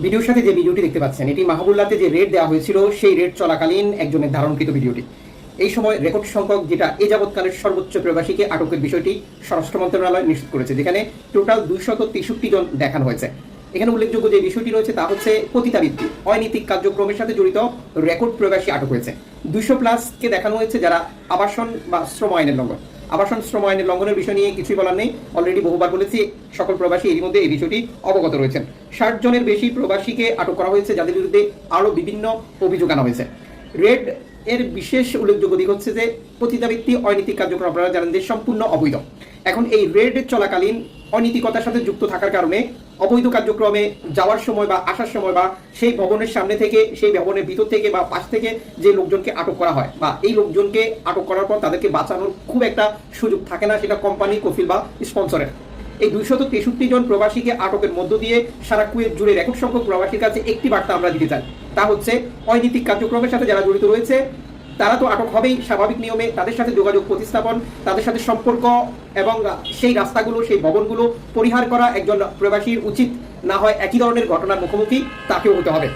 ভিডিওর সাথে যে ভিডিওটি দেখতে পাচ্ছেন, এটি মাহবুল্লাতে যে রেড দেওয়া হয়েছিল, সেই রেড চলাকালীন একজনের ধারণকৃত ভিডিওটি। এই সময় রেকর্ড সংখ্যক যেটা এ যাবৎকালের সর্বোচ্চ প্রবাসীকে আটকের বিষয়টি স্বরাষ্ট্র মন্ত্রণালয় নিশ্চিত করেছে, যেখানে টোটাল দুইশত তেষট্টি জন দেখানো হয়েছে। এখানে উল্লেখযোগ্য যে বিষয়টি রয়েছে তা হচ্ছে পতিতাবৃত্তি, অনৈতিক কার্যক্রমের সাথে জড়িত রেকর্ড প্রবাসী আটক হয়েছে। দুইশো প্লাসকে দেখানো হয়েছে যারা আবাসন বা শ্রম আইনের লঙ্ঘন আবাসন শ্রম আইনের লঙ্ঘনের বিষয় নিয়ে কিছুই বলার নেই। অলরেডি বহুবার বলেছি, সকল প্রবাসী এরই মধ্যে এই বিষয়টি অবগত রয়েছেন। ষাট জনের বেশি প্রবাসীকে আটক করা হয়েছে, যাদের বিরুদ্ধে আরও বিভিন্ন অভিযোগ আনা হয়েছে। রেড এর বিশেষ উল্লেখযোগ্য দিক হচ্ছে যে পতিতাবৃত্তি অনৈতিক কার্যক্রম আপনারা জানেন যে সম্পূর্ণ অবৈধ। এখন এই রেড চলাকালীন অনৈতিকতার সাথে যুক্ত থাকার কারণে অবৈধ কার্যক্রমে যাওয়ার সময় বা আসার সময় বা সেই ভবনের সামনে থেকে, সেই ভবনের ভিতর থেকে বা পাশ থেকে যে লোকজনকে আটক করা হয় বা এই লোকজনকে আটক করার পর তাদেরকে বাঁচানোর খুব একটা সুযোগ থাকে না সেটা কোম্পানি, কফিল বা স্পন্সরের। এই দুইশত তেষট্টি জন প্রবাসীকে আটকের মধ্য দিয়ে সারা কুয়েত জুড়ে রেকর্ড সংখ্যক প্রবাসীর কাছে একটি বার্তা আমরা দিতে চাই। তা হচ্ছে, অনৈতিক কার্যক্রমের সাথে যারা জড়িত রয়েছে তারা তো আটক হবেই স্বাভাবিক নিয়মে। তাদের সাথে যোগাযোগ প্রতিস্থাপন, তাদের সাথে সম্পর্ক এবং সেই রাস্তাগুলো, সেই ভবনগুলো পরিহার করা একজন প্রবাসীর উচিত। না হয় একই ধরনের ঘটনার মুখোমুখি তাকেও হতে হবে।